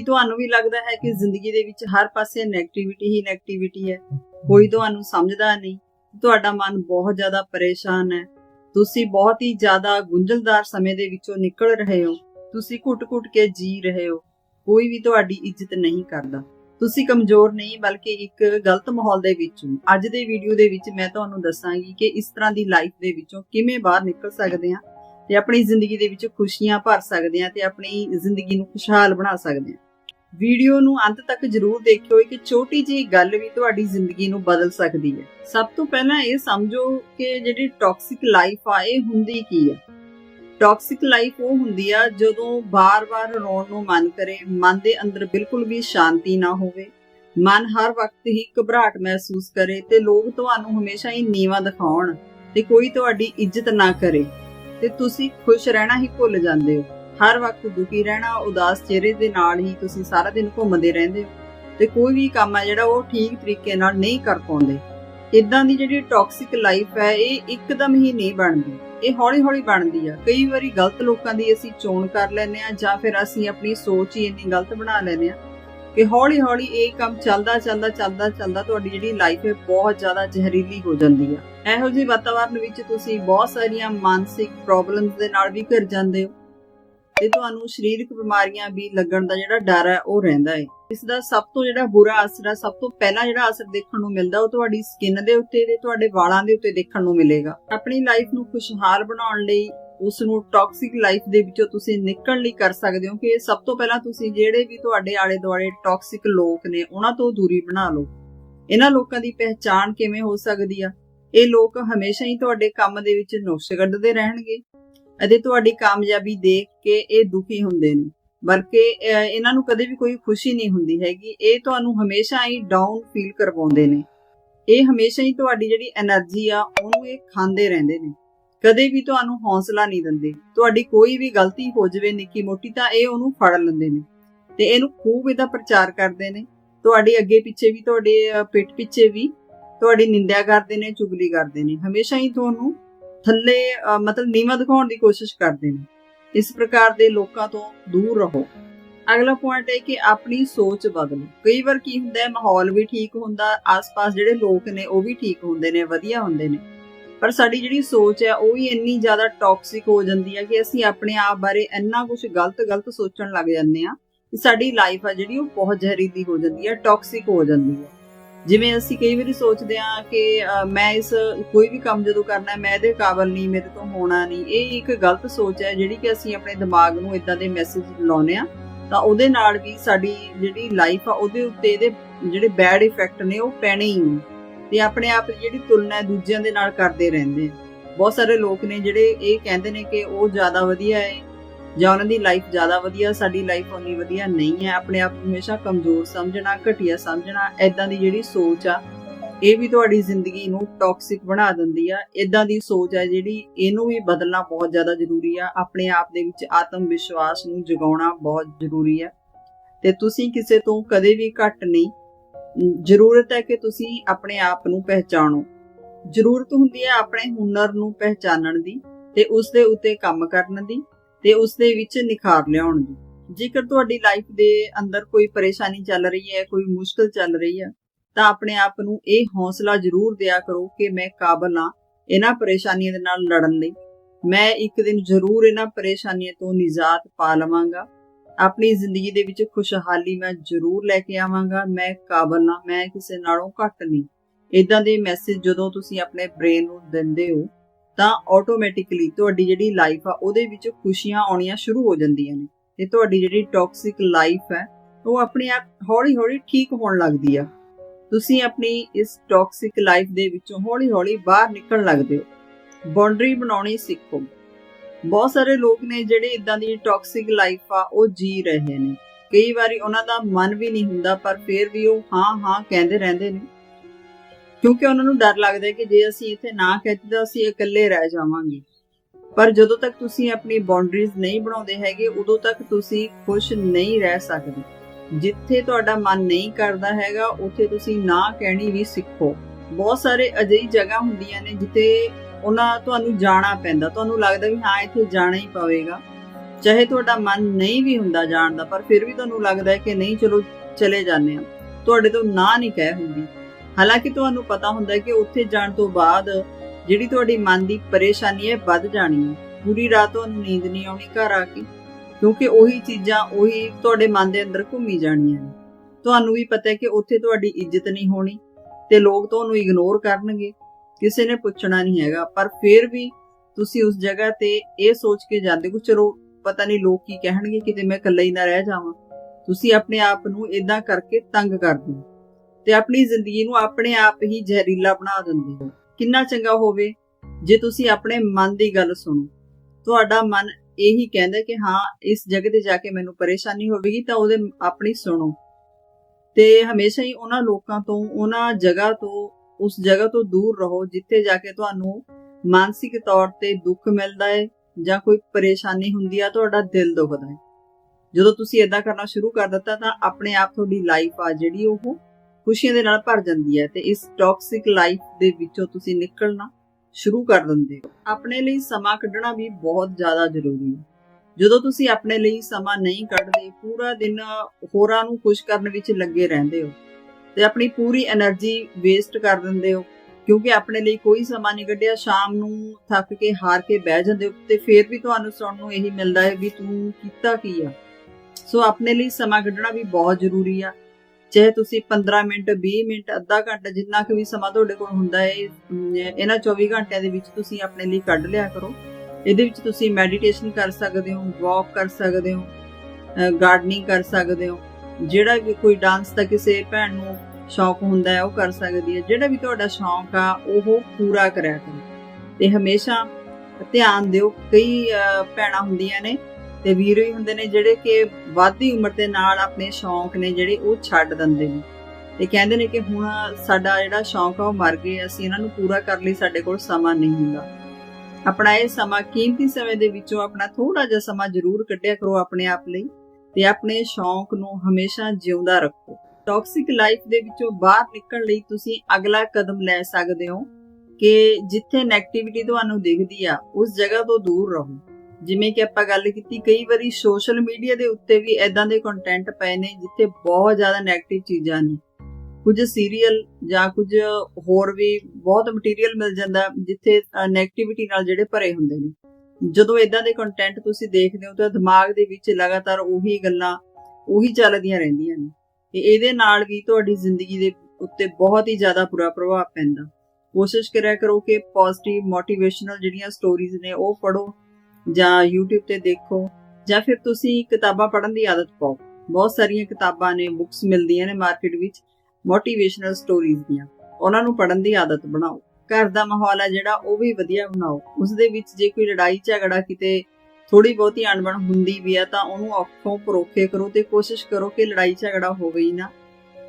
ਤੁਹਾਨੂੰ ਵੀ ਲੱਗਦਾ ਹੈ ਕਿ ਜ਼ਿੰਦਗੀ ਦੇ ਵਿੱਚ ਹਰ ਪਾਸੇ 네ਗੇਟਿਵਿਟੀ ਹੀ 네ਗੇਟਿਵਿਟੀ ਹੈ। ਕੋਈ ਤੁਹਾਨੂੰ ਸਮਝਦਾ ਨਹੀਂ। ਤੁਹਾਡਾ ਮਨ ਬਹੁਤ ਜ਼ਿਆਦਾ ਪਰੇਸ਼ਾਨ ਹੈ। ਤੁਸੀਂ ਬਹੁਤ ਹੀ ਜ਼ਿਆਦਾ ਗੁੰਝਲਦਾਰ ਸਮੇਂ ਦੇ ਵਿੱਚੋਂ ਨਿਕਲ ਰਹੇ ਹੋ। ਤੁਸੀਂ ਘੁੱਟ-ਘੁੱਟ ਕੇ ਜੀ ਰਹੇ ਹੋ। ਕੋਈ ਵੀ ਤੁਹਾਡੀ ਇੱਜ਼ਤ ਨਹੀਂ ਕਰਦਾ। ਤੁਸੀਂ ਕਮਜ਼ੋਰ ਨਹੀਂ, ਬਲਕਿ ਇੱਕ ਗਲਤ ਮਾਹੌਲ ਦੇ ਵਿੱਚ ਹੋ। ਅੱਜ ਦੇ ਵੀਡੀਓ ਦੇ ਵਿੱਚ ਮੈਂ ਤੁਹਾਨੂੰ ਦੱਸਾਂਗੀ ਕਿ ਇਸ ਤਰ੍ਹਾਂ ਦੀ ਲਾਈਫ ਦੇ ਵਿੱਚੋਂ ਕਿਵੇਂ ਬਾਹਰ ਨਿਕਲ ਸਕਦੇ ਹਾਂ ਤੇ ਆਪਣੀ ਜ਼ਿੰਦਗੀ ਦੇ ਵਿੱਚ ਖੁਸ਼ੀਆਂ ਭਰ ਸਕਦੇ ਹਾਂ ਤੇ ਆਪਣੀ ਜ਼ਿੰਦਗੀ ਨੂੰ ਖੁਸ਼ਹਾਲ ਬਣਾ ਸਕਦੇ ਹਾਂ। ਵੀਡੀਓ ਨੂੰ ਅੰਤ ਤੱਕ ਜਰੂਰ ਦੇਖਿਓ ਕਿ ਛੋਟੀ ਜਿਹੀ ਗੱਲ ਵੀ ਤੁਹਾਡੀ ਜ਼ਿੰਦਗੀ ਨੂੰ ਬਦਲ ਸਕਦੀ ਹੈ। ਸਭ ਤੋਂ ਪਹਿਲਾਂ ਇਹ ਸਮਝੋ ਕਿ ਜਿਹੜੀ ਟੌਕਸਿਕ ਲਾਈਫ ਆ, ਇਹ ਹੁੰਦੀ ਕੀ ਆ? ਟੌਕਸਿਕ ਲਾਈਫ ਉਹ ਹੁੰਦੀ ਆ ਜਦੋਂ ਬਾਰ-ਬਾਰ ਰੋਣ ਨੂੰ ਮਨ ਕਰੇ, ਮਨ ਦੇ ਅੰਦਰ ਬਿਲਕੁਲ ਵੀ ਸ਼ਾਂਤੀ ਨਾ ਹੋਵੇ, ਮਨ ਹਰ ਵਕਤ ਹੀ ਘਬਰਾਹਟ ਮਹਿਸੂਸ ਕਰੇ ਤੇ ਲੋਕ ਤੁਹਾਨੂੰ ਹਮੇਸ਼ਾ ਹੀ ਨੀਵਾ ਦਿਖਾਉਣ ਤੇ ਕੋਈ ਤੁਹਾਡੀ ਇੱਜ਼ਤ ਨਾ ਕਰੇ ਤੇ ਤੁਸੀਂ ਖੁਸ਼ ਰਹਿਣਾ ਹੀ ਭੁੱਲ ਜਾਂਦੇ ਹੋ। ਹਰ ਵਕਤ ਦੁਖੀ ਰਹਿਣਾ, ਉਦਾਸ ਚਿਹਰੇ ਦੇ ਨਾਲ ਹੀ ਤੁਸੀਂ ਸਾਰਾ ਦਿਨ ਘੁੰਮਦੇ ਰਹਿੰਦੇ ਹੋ। ਤੇ ਕੋਈ ਵੀ ਕੰਮ ਹੈ ਜਿਹੜਾ ਉਹ ਠੀਕ ਤਰੀਕੇ ਨਾਲ ਨਹੀਂ ਕਰ ਪਾਉਂਦੇ। ਇਦਾਂ ਦੀ ਜਿਹੜੀ ਟੌਕਸਿਕ ਲਾਈਫ ਹੈ, ਇਹ ਇੱਕਦਮ ਹੀ ਨਹੀਂ ਬਣਦੀ। ਇਹ ਹੌਲੀ-ਹੌਲੀ ਬਣਦੀ ਆ। ਕਈ ਵਾਰੀ ਗਲਤ ਲੋਕਾਂ ਦੀ ਅਸੀਂ ਚੋਣ ਕਰ ਲੈਂਦੇ ਆ ਜਾਂ ਫਿਰ ਅਸੀਂ ਆਪਣੀ ਸੋਚ ਹੀ ਇੰਨੀ ਗਲਤ ਬਣਾ ਲੈਂਦੇ ਆ ਕਿ ਹੌਲੀ-ਹੌਲੀ ਇਹ ਕੰਮ ਚੱਲਦਾ ਚੱਲਦਾ ਚੱਲਦਾ ਚੱਲਦਾ ਤੁਹਾਡੀ ਜਿਹੜੀ ਲਾਈਫ ਹੈ ਬਹੁਤ ਜ਼ਿਆਦਾ ਜ਼ਹਿਰੀਲੀ ਹੋ ਜਾਂਦੀ ਆ। ਇਹੋ ਜਿਹੇ ਵਾਤਾਵਰਣ ਵਿੱਚ ਤੁਸੀਂ ਬਹੁਤ ਸਾਰੀਆਂ ਮਾਨਸਿਕ ਪ੍ਰੋਬਲਮਸ ਦੇ ਨਾਲ ਵੀ ਘਿਰ ਜਾਂਦੇ ਹੋ। ਤੇ ਤੁਹਾਨੂੰ ਸਰੀਰਕ ਬਿਮਾਰੀਆਂ ਵੀ ਲੱਗਣ ਦਾ ਜਿਹੜਾ ਡਰ ਹੈ, ਉਹ ਰਹਿੰਦਾ ਹੈ ਇਸ ਦਾ ਸਭ ਤੋਂ ਜਿਹੜਾ ਬੁਰਾ ਅਸਰ ਹੈ, ਸਭ ਤੋਂ ਪਹਿਲਾਂ ਜਿਹੜਾ ਅਸਰ ਦੇਖਣ ਨੂੰ ਮਿਲਦਾ, ਉਹ ਤੁਹਾਡੀ ਸਕਿਨ ਦੇ ਉੱਤੇ ਤੇ ਤੁਹਾਡੇ ਵਾਲਾਂ ਦੇ ਉੱਤੇ ਦੇਖਣ ਨੂੰ ਮਿਲੇਗਾ। ਆਪਣੀ ਲਾਈਫ ਨੂੰ ਖੁਸ਼ਹਾਲ ਬਣਾਉਣ ਲਈ ਉਸ ਨੂੰ ਟੌਕਸਿਕ ਲਾਈਫ ਦੇ ਵਿੱਚੋਂ ਤੁਸੀਂ ਨਿਕਲਣ ਲਈ ਕਰ ਸਕਦੇ ਹੋ ਕਿ ਸਭ ਤੋਂ ਪਹਿਲਾਂ ਤੁਸੀਂ ਜਿਹੜੇ ਵੀ ਤੁਹਾਡੇ ਆਲੇ ਦੁਆਲੇ ਟੌਕਸਿਕ ਲੋਕ ਨੇ, ਉਹਨਾਂ ਤੋਂ ਦੂਰੀ ਬਣਾ ਲਓ। ਇਹਨਾਂ ਲੋਕਾਂ ਦੀ ਪਹਿਚਾਣ ਕਿਵੇਂ ਹੋ ਸਕਦੀ ਆ? ਇਹ ਲੋਕ ਹਮੇਸ਼ਾ ਹੀ ਤੁਹਾਡੇ ਕੰਮ ਦੇ ਵਿੱਚ ਨੁਕਸ ਕੱਢਦੇ ਰਹਿਣਗੇ। ਅਤੇ ਤੁਹਾਡੀ ਕਾਮਯਾਬੀ ਦੇਖ ਕੇ ਇਹ ਦੁਖੀ ਹੁੰਦੇ ਨੇ। ਬਲਕਿ ਇਹਨਾਂ ਨੂੰ ਕਦੇ ਵੀ ਕੋਈ ਖੁਸ਼ੀ ਨਹੀਂ ਹੁੰਦੀ ਹੈਗੀ। ਇਹ ਤੁਹਾਨੂੰ ਹਮੇਸ਼ਾ ਹੀ ਡਾਊਨ ਫੀਲ ਕਰਵਾਉਂਦੇ ਨੇ। ਇਹ ਹਮੇਸ਼ਾ ਹੀ ਤੁਹਾਡੀ ਜਿਹੜੀ એનર્ਜੀ ਆ, ਉਹਨੂੰ ਇਹ ਖਾਂਦੇ ਰਹਿੰਦੇ ਨੇ। ਕਦੇ ਵੀ ਤੁਹਾਨੂੰ ਹੌਸਲਾ ਨਹੀਂ ਦਿੰਦੇ। ਤੁਹਾਡੀ ਕੋਈ ਵੀ ਗਲਤੀ ਹੋ ਜਵੇ ਨਿੱਕੀ ਮੋਟੀ, ਤਾਂ ਇਹ ਉਹਨੂੰ ਫੜ ਲੈਂਦੇ ਨੇ। ਤੇ ਇਹਨੂੰ ਖੂਬ ਇਹਦਾ ਪ੍ਰਚਾਰ ਕਰਦੇ ਨੇ। ਤੁਹਾਡੇ ਅੱਗੇ ਪਿੱਛੇ ਵੀ, ਤੁਹਾਡੇ ਪਿੱਠ ਪਿੱਛੇ ਵੀ, ਤੁਹਾਡੀ ਨਿੰਦਿਆ ਕਰਦੇ ਨੇ, ਚੁਗਲੀ ਕਰਦੇ ਨੇ। ਹਮੇਸ਼ਾ ਹੀ ਤੁਹਾਨੂੰ ਥੱਲੇ ਮਤਲਬ ਨੀਵਾਂ ਦਿਖਾਉਣ ਦੀ ਕੋਸ਼ਿਸ਼ ਕਰਦੇ ਨੇ। ਇਸ ਪ੍ਰਕਾਰ ਦੇ ਲੋਕਾਂ ਤੋਂ ਦੂਰ ਰਹੋ। ਅਗਲਾ ਪੁਆਇੰਟ ਹੈ ਕਿ ਆਪਣੀ ਸੋਚ ਬਦਲੋ। ਕਈ ਵਾਰ ਕੀ ਹੁੰਦਾ ਹੈ, ਮਾਹੌਲ ਵੀ ਠੀਕ ਹੁੰਦਾ, ਆਸ-ਪਾਸ ਜਿਹੜੇ ਲੋਕ ਨੇ, ਉਹ ਵੀ ਠੀਕ ਹੁੰਦੇ ਨੇ, ਵਧੀਆ ਹੁੰਦੇ ਨੇ। ਪਰ ਸਾਡੀ ਜਿਹੜੀ ਸੋਚ ਹੈ, ਉਹ ਵੀ ਇੰਨੀ ਜ਼ਿਆਦਾ ਟੌਕਸਿਕ ਹੋ ਜਾਂਦੀ ਹੈ ਕਿ ਅਸੀਂ ਆਪਣੇ ਆਪ ਬਾਰੇ ਇੰਨਾ ਕੁਝ ਗਲਤ-ਗਲਤ ਸੋਚਣ ਲੱਗ ਜਾਂਦੇ ਆ ਕਿ ਸਾਡੀ ਲਾਈਫ ਆ ਜਿਹੜੀ, ਉਹ ਬਹੁਤ ਜ਼ਹਿਰੀਲੀ ਹੋ ਜਾਂਦੀ ਹੈ ਟੌਕਸਿਕ ਹੋ ਜਾਂਦੀ ਹੈ। ਜਿਵੇਂ ਅਸੀਂ ਕਈ ਵਾਰੀ ਸੋਚਦੇ ਆ ਕਿ ਮੈਂ ਇਸ ਕੋਈ ਵੀ ਕੰਮ ਜਦੋਂ ਕਰਨਾ ਮੈਂ ਇਹਦੇ ਕਾਬਲ ਨਹੀਂ, ਮੇਰੇ ਤੋਂ ਹੋਣਾ ਨਹੀਂ, ਇਹ ਇੱਕ ਗਲਤ ਸੋਚ ਹੈ ਜਿਹੜੀ ਕਿ ਅਸੀਂ ਆਪਣੇ ਦਿਮਾਗ ਨੂੰ ਇਦਾਂ ਦੇ ਮੈਸੇਜ ਲਾਉਨੇ ਆ ਤਾਂ ਉਹਦੇ ਨਾਲ ਵੀ ਸਾਡੀ ਜਿਹੜੀ ਲਾਈਫ ਆ, ਉਹਦੇ ਉੱਤੇ ਇਹਦੇ ਜਿਹੜੇ ਬੈਡ ਇਫੈਕਟ ਨੇ, ਉਹ ਪੈਣੇ ਹੀ ਨੇ, ਤੇ ਆਪਣੇ ਆਪ ਜਿਹੜੀ ਤੁਲਨਾ ਦੂਜਿਆਂ ਦੇ ਨਾਲ ਕਰਦੇ ਰਹਿੰਦੇ ਬਹੁਤ ਸਾਰੇ ਲੋਕ ਨੇ ਜਿਹੜੇ ਇਹ ਕਹਿੰਦੇ ਨੇ ਕਿ ਉਹ ਜ਼ਿਆਦਾ ਵਧੀਆ ਹੈ ਜਾਂ ਉਹਨਾਂ ਦੀ ਲਾਈਫ ਜ਼ਿਆਦਾ ਵਧੀਆ, ਸਾਡੀ ਲਾਈਫ ਉਨੀ ਵਧੀਆ ਨਹੀਂ ਹੈ। ਆਪਣੇ ਆਪ ਨੂੰ ਹਮੇਸ਼ਾ ਕਮਜ਼ੋਰ ਸਮਝਣਾ, ਘਟੀਆ ਸਮਝਣਾ ਐਦਾਂ ਦੀ ਜਿਹੜੀ ਸੋਚ ਆ, ਇਹ ਵੀ ਤੁਹਾਡੀ ਜ਼ਿੰਦਗੀ ਨੂੰ ਟੌਕਸਿਕ ਬਣਾ ਦਿੰਦੀ ਆ। ਇਦਾਂ ਦੀ ਸੋਚ ਹੈ ਜਿਹੜੀ ਇਹਨੂੰ ਵੀ ਬਦਲਣਾ ਬਹੁਤ ਜ਼ਿਆਦਾ ਜ਼ਰੂਰੀ ਆ। ਆਪਣੇ ਆਪ ਦੇ ਵਿੱਚ ਆਤਮ ਵਿਸ਼ਵਾਸ ਨੂੰ ਜਗਾਉਣਾ ਬਹੁਤ ਜ਼ਰੂਰੀ ਹੈ ਤੇ ਤੁਸੀਂ ਕਿਸੇ ਤੋਂ ਕਦੇ ਵੀ ਘੱਟ ਨਹੀਂ। ਜ਼ਰੂਰਤ ਹੈ ਕਿ ਤੁਸੀਂ ਆਪਣੇ ਆਪ ਨੂੰ ਪਹਿਚਾਣੋ। ਜ਼ਰੂਰਤ ਹੁੰਦੀ ਹੈ ਆਪਣੇ ਹੁਨਰ ਨੂੰ ਪਹਿਚਾਨਣ ਦੀ ਤੇ ਉਸ ਦੇ ਉੱਤੇ ਕੰਮ ਕਰਨ ਦੀ। ਤੇ ਉਸ ਦੇ ਵਿੱਚ ਨਿਖਾਰ ਲਿਆਉਣ ਦੀ ਜੇਕਰ ਤੁਹਾਡੀ ਲਾਈਫ ਦੇ ਅੰਦਰ ਕੋਈ ਪਰੇਸ਼ਾਨੀ ਚੱਲ ਰਹੀ ਹੈ, ਕੋਈ ਮੁਸ਼ਕਲ ਚੱਲ ਰਹੀ ਹੈ, ਤਾਂ ਆਪਣੇ ਆਪ ਨੂੰ ਇਹ ਹੌਸਲਾ ਜ਼ਰੂਰ ਦਿਆ ਕਰੋ ਕਿ ਮੈਂ ਕਾਬਲ ਹਾਂ ਇਹਨਾਂ ਪਰੇਸ਼ਾਨੀਆਂ ਦੇ ਨਾਲ ਲੜਨ ਲਈ। ਮੈਂ ਇੱਕ ਦਿਨ ਜ਼ਰੂਰ ਇਹਨਾਂ ਪਰੇਸ਼ਾਨੀਆਂ ਤੋਂ ਨਿਜਾਤ ਪਾ ਲਵਾਂਗਾ। ਆਪਣੀ ਜ਼ਿੰਦਗੀ ਦੇ ਵਿੱਚ ਖੁਸ਼ਹਾਲੀ ਮੈਂ ਜ਼ਰੂਰ ਲੈ ਕੇ ਆਵਾਂਗਾ। ਮੈਂ ਕਾਬਲ ਹਾਂ, ਮੈਂ ਕਿਸੇ ਨਾਲੋਂ ਘੱਟ ਨਹੀਂ। ਇਦਾਂ ਦੇ ਮੈਸੇਜ ਜਦੋਂ ਤੁਸੀਂ ਆਪਣੇ ਬ੍ਰੇਨ ਨੂੰ ਦਿੰਦੇ ਹੋ ਤਾਂ ਆਟੋਮੈਟਿਕਲੀ ਤੁਹਾਡੀ ਜਿਹੜੀ ਲਾਈਫ ਆ, ਉਹਦੇ ਵਿੱਚ ਖੁਸ਼ੀਆਂ ਆਉਣੀਆਂ ਸ਼ੁਰੂ ਹੋ ਜਾਂਦੀਆਂ ਨੇ। ਤੇ ਤੁਹਾਡੀ ਜਿਹੜੀ ਟੌਕਸਿਕ ਲਾਈਫ ਹੈ, ਉਹ ਆਪਣੇ ਆਪ ਹੌਲੀ-ਹੌਲੀ ਠੀਕ ਹੋਣ ਲੱਗਦੀ ਆ। ਤੁਸੀਂ ਆਪਣੀ ਇਸ ਟੌਕਸਿਕ ਲਾਈਫ ਦੇ ਵਿੱਚੋਂ ਹੌਲੀ-ਹੌਲੀ ਬਾਹਰ ਨਿਕਲਣ ਲੱਗਦੇ ਹੋ। ਬਾਉਂਡਰੀ ਬਣਾਉਣੀ ਸਿੱਖੋ। ਬਹੁਤ ਸਾਰੇ ਲੋਕ ਨੇ ਜਿਹੜੇ ਇਦਾਂ ਦੀ ਟੌਕਸਿਕ ਲਾਈਫ ਆ, ਉਹ ਜੀ ਰਹੇ ਨੇ। ਕਈ ਵਾਰੀ ਉਹਨਾਂ ਦਾ ਮਨ ਵੀ ਨਹੀਂ ਹੁੰਦਾ, ਪਰ ਫਿਰ ਵੀ ਉਹ ਹਾਂ ਹਾਂ ਕਹਿੰਦੇ ਰਹਿੰਦੇ ਨੇ। ਕਿਉਂਕਿ ਉਹਨਾਂ ਨੂੰ ਡਰ ਲੱਗਦਾ ਹੈ ਕਿ ਜੇ ਅਸੀਂ ਇੱਥੇ ਨਾ ਕਹਤੇ ਤਾਂ ਅਸੀਂ ਇਕੱਲੇ ਰਹਿ ਜਾਵਾਂਗੇ। ਪਰ ਜਦੋਂ ਤੱਕ ਤੁਸੀਂ ਆਪਣੀ ਬਾਉਂਡਰੀਜ਼ ਨਹੀਂ ਬਣਾਉਂਦੇ ਹੈਗੇ, ਉਦੋਂ ਤੱਕ ਤੁਸੀਂ ਖੁਸ਼ ਨਹੀਂ ਰਹਿ ਸਕਦੇ। ਜਿੱਥੇ ਤੁਹਾਡਾ ਮਨ ਨਹੀਂ ਕਰਦਾ ਹੈਗਾ, ਉੱਥੇ ਤੁਸੀਂ ਨਾ ਕਹਿਣੀ ਵੀ ਸਿੱਖੋ। ਬਹੁਤ ਸਾਰੇ ਅਜਿਹੀ ਜਗ੍ਹਾ ਹੁੰਦੀਆਂ ਨੇ ਜਿੱਥੇ ਉਹਨਾਂ ਤੁਹਾਨੂੰ ਜਾਣਾ ਪੈਂਦਾ। ਤੁਹਾਨੂੰ ਲੱਗਦਾ ਵੀ ਹਾਂ, ਇੱਥੇ ਜਾਣਾ ਹੀ ਪਵੇਗਾ। ਚਾਹੇ ਤੁਹਾਡਾ ਮਨ ਨਹੀਂ ਵੀ ਹੁੰਦਾ ਜਾਣ ਦਾ, ਪਰ ਫਿਰ ਵੀ ਤੁਹਾਨੂੰ ਲੱਗਦਾ ਹੈ ਕਿ ਨਹੀਂ, ਚਲੋ, ਚਲੇ ਜਾਂਦੇ ਆ ਤੁਹਾਡੇ ਤੋਂ ਨਾ ਨਹੀਂ ਕਹਿ ਹੁੰਦੀ। ਹਾਲਾਂਕਿ ਤੁਹਾਨੂੰ ਪਤਾ ਹੁੰਦਾ ਹੈ ਕਿ ਉੱਥੇ ਜਾਣ ਤੋਂ ਬਾਅਦ ਜਿਹੜੀ ਤੁਹਾਡੀ ਮਨ ਦੀ ਪਰੇਸ਼ਾਨੀ ਹੈ ਵੱਧ ਜਾਣੀ ਹੈ। ਪੂਰੀ ਰਾਤ ਤੁਹਾਨੂੰ ਨੀਂਦ ਨਹੀਂ ਆਉਣੀ ਘਰ ਆ ਕੇ, ਕਿਉਂਕਿ ਉਹੀ ਚੀਜ਼ਾਂ, ਉਹੀ ਤੁਹਾਡੇ ਮਨ ਦੇ ਅੰਦਰ ਘੁੰਮੀ ਜਾਣੀਆਂ ਨੇ। ਤੁਹਾਨੂੰ ਵੀ ਪਤਾ ਹੈ ਕਿ ਉੱਥੇ ਤੁਹਾਡੀ ਇੱਜ਼ਤ ਨਹੀਂ ਹੋਣੀ ਤੇ ਲੋਕ ਤੁਹਾਨੂੰ ਇਗਨੋਰ ਕਰਨਗੇ। ਕਿਸੇ ਨੇ ਪੁੱਛਣਾ ਨਹੀਂ ਹੈਗਾ, ਪਰ ਫਿਰ ਵੀ ਤੁਸੀਂ ਉਸ ਜਗ੍ਹਾ ਤੇ ਇਹ ਸੋਚ ਕੇ ਜਾਂਦੇ ਹੋ ਚਲੋ, ਪਤਾ ਨਹੀਂ ਲੋਕ ਕੀ ਕਹਿਣਗੇ, ਕਿਤੇ ਮੈਂ ਇਕੱਲਾ ਹੀ ਨਾ ਰਹਿ ਜਾਵਾਂ। ਤੁਸੀਂ ਆਪਣੇ ਆਪ ਨੂੰ ਇਦਾਂ ਕਰਕੇ ਤੰਗ ਕਰਦੇ ਹੋ। ਤੇ ਆਪਣੀ ਜ਼ਿੰਦਗੀ ਨੂੰ ਆਪਣੇ ਆਪ ਹੀ ਜ਼ਹਿਰੀਲਾ ਬਣਾ ਦਿੰਦੇ ਹੋ। ਕਿੰਨਾ ਚੰਗਾ ਹੋਵੇ ਜੇ ਤੁਸੀਂ ਆਪਣੇ ਮਨ ਦੀ ਗੱਲ ਸੁਣੋ। ਤੁਹਾਡਾ ਮਨ ਇਹੀ ਕਹਿੰਦਾ ਕਿ ਹਾਂ, ਇਸ ਜਗ੍ਹਾ ਤੇ ਜਾ ਕੇ ਮੈਨੂੰ ਪਰੇਸ਼ਾਨੀ ਹੋਵੇਗੀ ਤਾਂ ਉਹਦੇ ਆਪਣੀ ਸੁਣੋ। ਤੇ ਹਮੇਸ਼ਾ ਹੀ ਉਹਨਾਂ ਲੋਕਾਂ ਤੋਂ, ਉਹਨਾਂ ਜਗ੍ਹਾ ਤੋਂ, ਉਸ ਜਗ੍ਹਾ ਤੋਂ ਦੂਰ ਰਹੋ ਜਿੱਥੇ ਜਾ ਕੇ ਤੁਹਾਨੂੰ ਮਾਨਸਿਕ ਤੌਰ ਤੇ ਦੁੱਖ ਮਿਲਦਾ ਹੈ ਜਾਂ ਕੋਈ ਪਰੇਸ਼ਾਨੀ ਹੁੰਦੀ ਆ, ਤੁਹਾਡਾ ਦਿਲ ਦੁਖਦਾ ਹੈ। ਜਦੋਂ ਤੁਸੀਂ ਇਦਾਂ ਕਰਨਾ ਸ਼ੁਰੂ ਕਰ ਦਿੱਤਾ ਤਾਂ ਆਪਣੇ ਆਪ ਤੁਹਾਡੀ ਲਾਈਫ ਆ ਜਿਹੜੀ ਉਹ ਖੁਸ਼ੀਆਂ ਦੇ ਨਾਲ ਭਰ ਜਾਂਦੀ ਹੈ ਤੇ ਇਸ ਟੌਕਸਿਕ ਲਾਈਫ ਦੇ ਵਿੱਚੋਂ ਤੁਸੀਂ ਨਿਕਲਣਾ ਸ਼ੁਰੂ ਕਰ ਦਿੰਦੇ ਹੋ। ਆਪਣੇ ਲਈ ਸਮਾਂ ਕੱਢਣਾ ਵੀ ਬਹੁਤ ਜ਼ਿਆਦਾ ਜ਼ਰੂਰੀ ਹੈ। ਜਦੋਂ ਤੁਸੀਂ ਆਪਣੇ ਲਈ ਸਮਾਂ ਨਹੀਂ ਕੱਢਦੇ, ਪੂਰਾ ਦਿਨ ਹੋਰਾਂ ਨੂੰ ਖੁਸ਼ ਕਰਨ ਵਿੱਚ ਲੱਗੇ ਰਹਿੰਦੇ ਹੋ ਤੇ ਆਪਣੀ ਪੂਰੀ એનર્ਜੀ ਵੇਸਟ ਕਰ ਦਿੰਦੇ ਹੋ, ਕਿਉਂਕਿ ਆਪਣੇ ਲਈ ਕੋਈ ਸਮਾਂ ਨਹੀਂ ਕੱਢਿਆ, ਸ਼ਾਮ ਨੂੰ ਥੱਕ ਕੇ ਹਾਰ ਕੇ ਬਹਿ ਜਾਂਦੇ ਹੋ ਤੇ ਫੇਰ ਵੀ ਤੁਹਾਨੂੰ ਸੁਣਨ ਨੂੰ ਇਹੀ ਮਿਲਦਾ ਹੈ ਵੀ ਤੂੰ ਕੀਤਾ ਕੀ ਆ। ਸੋ ਆਪਣੇ ਲਈ ਸਮਾਂ ਕੱਢਣਾ ਵੀ ਬਹੁਤ ਜ਼ਰੂਰੀ ਆ। ਚਾਹੇ ਤੁਸੀਂ 15 ਮਿੰਟ 20 ਮਿੰਟ, ਅੱਧਾ ਘੰਟਾ ਜਿੰਨਾ ਕੁ ਵੀ ਸਮਾਂ ਤੁਹਾਡੇ ਕੋਲ ਹੁੰਦਾ ਹੈ ਇਹਨਾਂ 24 ਘੰਟਿਆਂ ਦੇ ਵਿੱਚ ਤੁਸੀਂ ਆਪਣੇ ਲਈ ਕੱਢ ਲਿਆ ਕਰੋ। ਇਹਦੇ ਵਿੱਚ ਤੁਸੀਂ ਮੈਡੀਟੇਸ਼ਨ ਕਰ ਸਕਦੇ ਹੋ, ਵਾਕ ਕਰ ਸਕਦੇ ਹੋ ਗਾਰਡਨਿੰਗ ਕਰ ਸਕਦੇ ਹੋ। ਜਿਹੜਾ ਵੀ ਕੋਈ ਡਾਂਸ ਦਾ ਕਿਸੇ ਭੈਣ ਨੂੰ ਸ਼ੌਕ ਹੁੰਦਾ ਹੈ, ਉਹ ਕਰ ਸਕਦੀ ਹੈ। ਜਿਹੜਾ ਵੀ ਤੁਹਾਡਾ ਸ਼ੌਕ ਆ, ਉਹ ਪੂਰਾ ਕਰਿਆ ਕਰੋ। ਤੇ ਹਮੇਸ਼ਾ ਧਿਆਨ ਦਿਓ, ਕਈ ਭੈਣਾਂ ਹੁੰਦੀਆਂ ਨੇ ਤੇ ਵੀਰ ਹੀ ਹੁੰਦੇ ਨੇ ਜਿਹੜੇ ਕਿ ਵਾਧੀ ਉਮਰ ਦੇ ਨਾਲ ਆਪਣੇ ਸ਼ੌਂਕ ਨੇ ਜਿਹੜੇ ਉਹ ਛੱਡ ਦਿੰਦੇ ਨੇ। ਤੇ ਕਹਿੰਦੇ ਨੇ ਕਿ ਹੁਣ ਸਾਡਾ ਜਿਹੜਾ ਸ਼ੌਂਕ ਆ ਉਹ ਮਰ ਗਏ, ਅਸੀਂ ਇਹਨਾਂ ਨੂੰ ਪੂਰਾ ਕਰਨ ਲਈ ਸਾਡੇ ਕੋਲ ਸਮਾਂ ਨਹੀਂ ਹੁੰਦਾ। ਆਪਣਾ ਇਹ ਸਮਾਂ ਕੀਮਤੀ ਸਮੇਂ ਦੇ ਵਿੱਚੋਂ ਆਪਣਾ ਥੋੜਾ ਜਿਹਾ ਸਮਾਂ ਜ਼ਰੂਰ ਕੱਢਿਆ ਕਰੋ ਆਪਣੇ ਆਪ ਲਈ ਤੇ ਆਪਣੇ ਸ਼ੌਂਕ ਨੂੰ ਹਮੇਸ਼ਾ ਜਿਉਂਦਾ ਰੱਖੋ। ਟੌਕਸਿਕ ਲਾਈਫ ਦੇ ਵਿੱਚੋਂ ਬਾਹਰ ਨਿਕਲਣ ਲਈ ਤੁਸੀਂ ਅਗਲਾ ਕਦਮ ਲੈ ਸਕਦੇ ਹੋ ਕਿ ਜਿੱਥੇ 네ਗੇਟਿਵਿਟੀ ਤੁਹਾਨੂੰ ਦਿਖਦੀ ਆ, ਉਸ ਜਗ੍ਹਾ ਤੋਂ ਦੂਰ ਰਹੋ। ਜਿਵੇਂ ਕਿ ਆਪਾਂ ਗੱਲ ਕੀਤੀ, ਕਈ ਵਾਰੀ ਸੋਸ਼ਲ ਮੀਡੀਆ ਦੇ ਉੱਤੇ ਵੀ ਐਦਾਂ ਦੇ ਕੰਟੈਂਟ ਪਏ ਨੇ ਜਿੱਥੇ ਬਹੁਤ ਜ਼ਿਆਦਾ 네ਗੇਟਿਵ ਚੀਜ਼ਾਂ ਨੇ। ਕੁਝ ਸੀਰੀਅਲ ਜਾਂ ਕੁਝ ਹੋਰ ਵੀ ਬਹੁਤ ਮਟੀਰੀਅਲ ਮਿਲ ਜਾਂਦਾ ਜਿੱਥੇ 네ਗੇਟਿਵਿਟੀ ਨਾਲ ਜਿਹੜੇ ਭਰੇ ਹੁੰਦੇ ਨੇ। ਜਦੋਂ ਐਦਾਂ ਦੇ ਕੰਟੈਂਟ ਤੁਸੀਂ ਦੇਖਦੇ ਹੋ ਤਾਂ ਦਿਮਾਗ ਦੇ ਵਿੱਚ ਲਗਾਤਾਰ ਉਹੀ ਗੱਲਾਂ, ਉਹੀ ਚੱਲਦੀਆਂ ਰਹਿੰਦੀਆਂ ਨੇ। ਤੇ ਇਹਦੇ ਨਾਲ ਵੀ ਤੁਹਾਡੀ ਜ਼ਿੰਦਗੀ ਦੇ ਉੱਤੇ ਬਹੁਤ ਹੀ ਜ਼ਿਆਦਾ ਬੁਰਾ ਪ੍ਰਭਾਵ ਪੈਂਦਾ। ਕੋਸ਼ਿਸ਼ ਕਰਿਆ ਕਰੋ ਕਿ ਪੋਜ਼ਿਟਿਵ ਮੋਟੀਵੇਸ਼ਨਲ ਜਿਹੜੀਆਂ ਸਟੋਰੀਜ਼ ਨੇ ਉਹ ਪੜੋ ਜਾਂ YouTube ਤੇ ਦੇਖੋ, ਜਾਂ ਫਿਰ ਤੁਸੀਂ ਕਿਤਾਬਾਂ ਪੜ੍ਹਨ ਦੀ ਆਦਤ ਪਾਓ। ਬਹੁਤ ਸਾਰੀਆਂ ਕਿਤਾਬਾਂ ਨੇ ਬੁੱਕਸ ਮਿਲਦੀਆਂ ਨੇ ਮਾਰਕੀਟ ਵਿੱਚ ਮੋਟੀਵੇਸ਼ਨਲ ਸਟੋਰੀਜ਼ ਦੀਆਂ। ਉਹਨਾਂ ਨੂੰ ਪੜ੍ਹਨ ਦੀ ਆਦਤ ਬਣਾਓ। ਘਰ ਦਾ ਮਾਹੌਲ ਹੈ ਜਿਹੜਾ, ਉਹ ਵੀ ਵਧੀਆ ਬਣਾਓ। ਉਸ ਦੇ ਵਿੱਚ ਜੇ ਕੋਈ ਲੜਾਈ ਝਗੜਾ ਕਿਤੇ ਥੋੜੀ ਬਹੁਤੀ ਅਣਬਣ ਹੁੰਦੀ ਵੀ ਆ, ਤਾਂ ਉਹਨੂੰ ਅੱਖੋਂ ਪਰੋਖੇ ਕਰੋ ਤੇ ਕੋਸ਼ਿਸ਼ ਕਰੋ ਕਿ ਲੜਾਈ ਝਗੜਾ ਹੋਵੇ ਹੀ ਨਾ।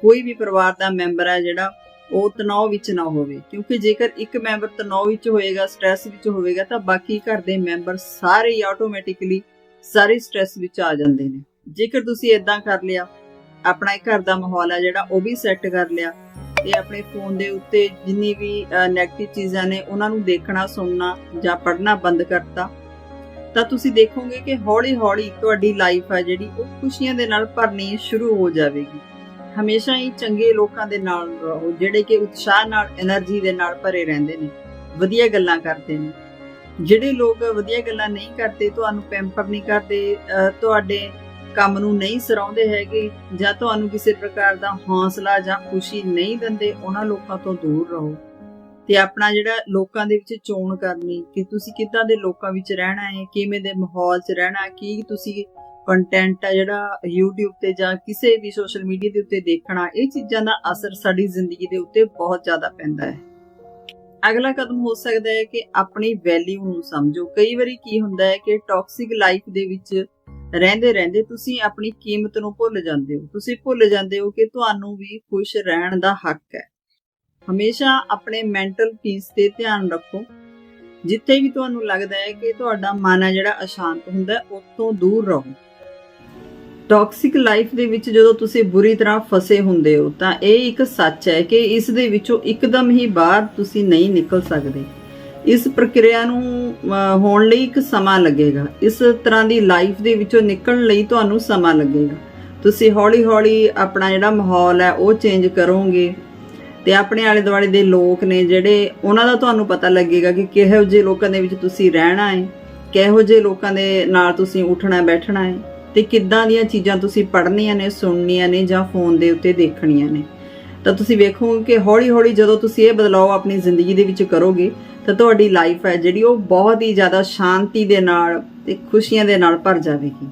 ਕੋਈ ਵੀ ਪਰਿਵਾਰ ਦਾ ਮੈਂਬਰ ਹੈ ਜਿਹੜਾ ਉਹ ਤਣਾਅ ਵਿੱਚ ਨਾ ਹੋਵੇ। ਕਿਉਂਕਿ ਜੇਕਰ ਇੱਕ ਮੈਂਬਰ ਤਣਾਅ ਵਿੱਚ ਹੋਏਗਾ ਸਟ੍ਰੈਸ ਵਿੱਚ ਹੋਵੇਗਾ, ਤਾਂ ਬਾਕੀ ਘਰ ਦੇ ਮੈਂਬਰ ਸਾਰੇ ਹੀ ਆਟੋਮੈਟਿਕਲੀ ਸਾਰੇ ਸਟ੍ਰੈਸ ਵਿੱਚ ਆ ਜਾਂਦੇ ਨੇ। ਜੇਕਰ ਤੁਸੀਂ ਇਦਾਂ ਕਰ ਲਿਆ, ਆਪਣਾ ਇੱਕ ਘਰ ਦਾ ਮਾਹੌਲ ਹੈ ਜਿਹੜਾ, ਉਹ ਵੀ ਸੈੱਟ ਕਰ ਲਿਆ, ਤੇ ਆਪਣੇ ਫੋਨ ਦੇ ਉੱਤੇ ਜਿੰਨੀ ਵੀ 네ਗੇਟਿਵ ਚੀਜ਼ਾਂ ਨੇ, ਉਹਨਾਂ ਨੂੰ ਦੇਖਣਾ, ਸੁਣਨਾ ਜਾਂ ਪੜ੍ਹਨਾ ਬੰਦ ਕਰਤਾ, ਤਾਂ ਤੁਸੀਂ ਦੇਖੋਗੇ ਕਿ ਹੌਲੀ-ਹੌਲੀ ਤੁਹਾਡੀ ਲਾਈਫ ਆ ਜਿਹੜੀ, ਉਹ ਖੁਸ਼ੀਆਂ ਦੇ ਨਾਲ ਭਰਨੀ ਸ਼ੁਰੂ ਹੋ ਜਾਵੇਗੀ। ਹਮੇਸ਼ਾ ਹੀ ਚੰਗੇ ਲੋਕਾਂ ਦੇ ਨਾਲ ਰਹੋ, ਜਿਹੜੇ ਕਿ ਉਤਸ਼ਾਹ ਨਾਲ એનર્ਜੀ ਦੇ ਨਾਲ ਭਰੇ ਰਹਿੰਦੇ ਨੇ, ਵਧੀਆ ਗੱਲਾਂ ਕਰਦੇ ਨੇ। ਜਿਹੜੇ ਲੋਕ ਵਧੀਆ ਗੱਲਾਂ ਨਹੀਂ ਕਰਦੇ, ਤੁਹਾਨੂੰ ਪੈਂਪਰ ਨਹੀਂ ਕਰਦੇ ਤੁਹਾਡੇ ਕੰਮ ਨੂੰ ਨਹੀਂ ਸਰਾਉਂਦੇ ਹੈਗੇ, ਜਾਂ ਤੁਹਾਨੂੰ ਕਿਸੇ ਪ੍ਰਕਾਰ ਦਾ ਹੌਸਲਾ ਜਾਂ ਖੁਸ਼ੀ ਨਹੀਂ ਦਿੰਦੇ, ਉਹਨਾਂ ਲੋਕਾਂ ਤੋਂ ਦੂਰ ਰਹੋ। ਤੇ ਆਪਣਾ ਜਿਹੜਾ ਲੋਕਾਂ ਦੇ ਵਿੱਚ ਚੋਣ ਕਰਨੀ, ਕਿ ਤੁਸੀਂ ਕਿੱਦਾਂ ਦੇ ਲੋਕਾਂ ਵਿੱਚ ਰਹਿਣਾ ਹੈ, ਕਿਵੇਂ ਦੇ ਮਾਹੌਲ 'ਚ ਰਹਿਣਾ ਕੀ ਤੁਸੀਂ ਕੰਟੈਂਟ ਹੈ ਜਿਹੜਾ YouTube ਤੇ ਜਾਂ ਕਿਸੇ ਵੀ ਸੋਸ਼ਲ ਮੀਡੀਆ ਦੇ ਉੱਤੇ ਦੇਖਣਾ, ਇਹ ਚੀਜ਼ਾਂ ਦਾ ਅਸਰ ਸਾਡੀ ਜ਼ਿੰਦਗੀ ਦੇ ਉੱਤੇ ਬਹੁਤ ਜ਼ਿਆਦਾ ਪੈਂਦਾ ਹੈ। ਅਗਲਾ ਕਦਮ ਹੋ ਸਕਦਾ ਹੈ ਕਿ ਆਪਣੀ ਵੈਲਿਊ ਨੂੰ ਸਮਝੋ। ਕਈ ਵਾਰੀ ਕੀ ਹੁੰਦਾ ਹੈ ਕਿ ਟੌਕਸਿਕ ਲਾਈਫ ਦੇ ਵਿੱਚ ਰਹਿੰਦੇ ਰਹਿੰਦੇ ਤੁਸੀਂ ਆਪਣੀ ਕੀਮਤ ਨੂੰ ਭੁੱਲ ਜਾਂਦੇ ਹੋ। ਤੁਸੀਂ ਭੁੱਲ ਜਾਂਦੇ ਹੋ ਕਿ ਤੁਹਾਨੂੰ ਵੀ ਖੁਸ਼ ਰਹਿਣ ਦਾ ਹੱਕ ਹੈ। ਹਮੇਸ਼ਾ ਆਪਣੇ ਮੈਂਟਲ ਪੀਸ ਤੇ ਧਿਆਨ ਰੱਖੋ। ਜਿੱਥੇ ਵੀ ਤੁਹਾਨੂੰ ਲੱਗਦਾ ਹੈ ਕਿ ਤੁਹਾਡਾ ਮਨ ਹੈ ਜਿਹੜਾ ਅਸ਼ਾਂਤ ਹੁੰਦਾ ਹੈ ਉਸ ਤੋਂ ਦੂਰ ਰਹੋ। ਟੌਕਸਿਕ ਲਾਈਫ ਦੇ ਵਿੱਚ ਜਦੋਂ ਤੁਸੀਂ ਬੁਰੀ ਤਰ੍ਹਾਂ ਫਸੇ ਹੁੰਦੇ ਹੋ, ਤਾਂ ਇਹ ਇੱਕ ਸੱਚ ਹੈ ਕਿ ਇਸ ਦੇ ਵਿੱਚੋਂ ਇੱਕਦਮ ਹੀ ਬਾਹਰ ਤੁਸੀਂ ਨਹੀਂ ਨਿਕਲ ਸਕਦੇ। ਇਸ ਪ੍ਰਕਿਰਿਆ ਨੂੰ ਹੋਣ ਲਈ ਇੱਕ ਸਮਾਂ ਲੱਗੇਗਾ। ਇਸ ਤਰ੍ਹਾਂ ਦੀ ਲਾਈਫ ਦੇ ਵਿੱਚੋਂ ਨਿਕਲਣ ਲਈ ਤੁਹਾਨੂੰ ਸਮਾਂ ਲੱਗੇਗਾ। ਤੁਸੀਂ ਹੌਲੀ-ਹੌਲੀ ਆਪਣਾ ਜਿਹੜਾ ਮਾਹੌਲ ਹੈ, ਉਹ ਚੇਂਜ ਕਰੋਗੇ। ਤੇ ਆਪਣੇ ਆਲੇ ਦੁਆਲੇ ਦੇ ਲੋਕ ਨੇ ਜਿਹੜੇ, ਉਹਨਾਂ ਦਾ ਤੁਹਾਨੂੰ ਪਤਾ ਲੱਗੇਗਾ ਕਿ ਕਿਹੋ ਜਿਹੇ ਲੋਕਾਂ ਦੇ ਵਿੱਚ ਤੁਸੀਂ ਰਹਿਣਾ ਹੈ, ਕਿਹੋ ਜਿਹੇ ਲੋਕਾਂ ਦੇ ਨਾਲ ਤੁਸੀਂ ਉੱਠਣਾ ਬੈਠਣਾ ਹੈ। ਤੇ ਕਿੱਦਾਂ ਦੀਆਂ ਚੀਜ਼ਾਂ ਤੁਸੀਂ ਪੜ੍ਹਨੀਆਂ ਨੇ, ਸੁਣਨੀਆਂ ਨੇ ਜਾਂ ਫੋਨ ਦੇ ਉੱਤੇ ਦੇਖਣੀਆਂ ਨੇ? ਤਾਂ ਤੁਸੀਂ ਵੇਖੋਗੇ ਕਿ ਹੌਲੀ-ਹੌਲੀ ਜਦੋਂ ਤੁਸੀਂ ਇਹ ਬਦਲਾਅ ਆਪਣੀ ਜ਼ਿੰਦਗੀ ਦੇ ਵਿੱਚ ਕਰੋਗੇ, ਤਾਂ ਤੁਹਾਡੀ ਲਾਈਫ ਹੈ ਜਿਹੜੀ ਉਹ ਬਹੁਤ ਹੀ ਜ਼ਿਆਦਾ ਸ਼ਾਂਤੀ ਦੇ ਨਾਲ ਤੇ ਖੁਸ਼ੀਆਂ ਦੇ ਨਾਲ ਭਰ ਜਾਵੇਗੀ।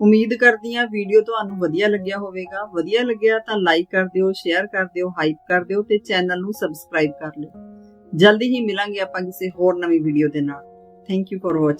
ਉਮੀਦ ਕਰਦੀ ਹਾਂ ਵੀਡੀਓ ਤੁਹਾਨੂੰ ਵਧੀਆ ਲੱਗਿਆ ਹੋਵੇਗਾ। ਵਧੀਆ ਲੱਗਿਆ ਤਾਂ ਲਾਈਕ ਕਰ ਦਿਓ ਸ਼ੇਅਰ ਕਰ ਦਿਓ ਹਾਈਪ ਕਰ ਦਿਓ ਤੇ ਚੈਨਲ ਨੂੰ ਸਬਸਕ੍ਰਾਈਬ ਕਰ ਲਿਓ। ਜਲਦੀ ਹੀ ਮਿਲਾਂਗੇ ਆਪਾਂ ਕਿਸੇ ਹੋਰ ਨਵੀਂ ਵੀਡੀਓ ਦੇ ਨਾਲ। Thank you for watching